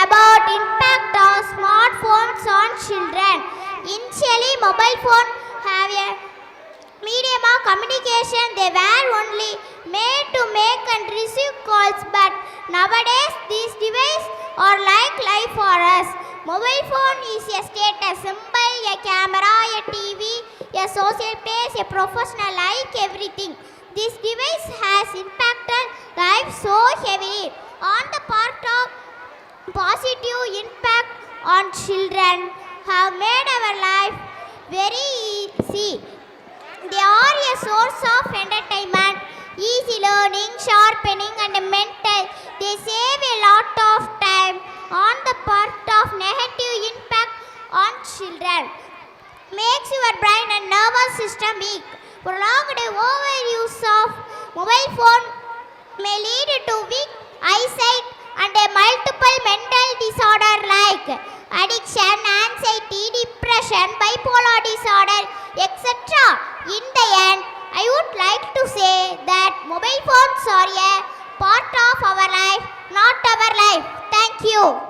about impact of smartphones on children. Initially, mobile phone have a medium of communication. They were only made to make and receive calls, but nowadays these devices are like life for us. Mobile phone is a status symbol, a camera, a TV, a social place, a professional like everything. This device has impacted life so heavily on the part of positive impact on children have made our life very easy. They are a source of entertainment, easy learning, sharpening, and mental. They save a lot of time on the part of negative impact on children. Makes your brain and nervous system weak. Prolonged overuse of mobile phone may lead to weak eyesight disorder like addiction, anxiety, depression, bipolar disorder, etc. In the end, I would like to say that mobile phones are a part of our life, not our life. Thank you.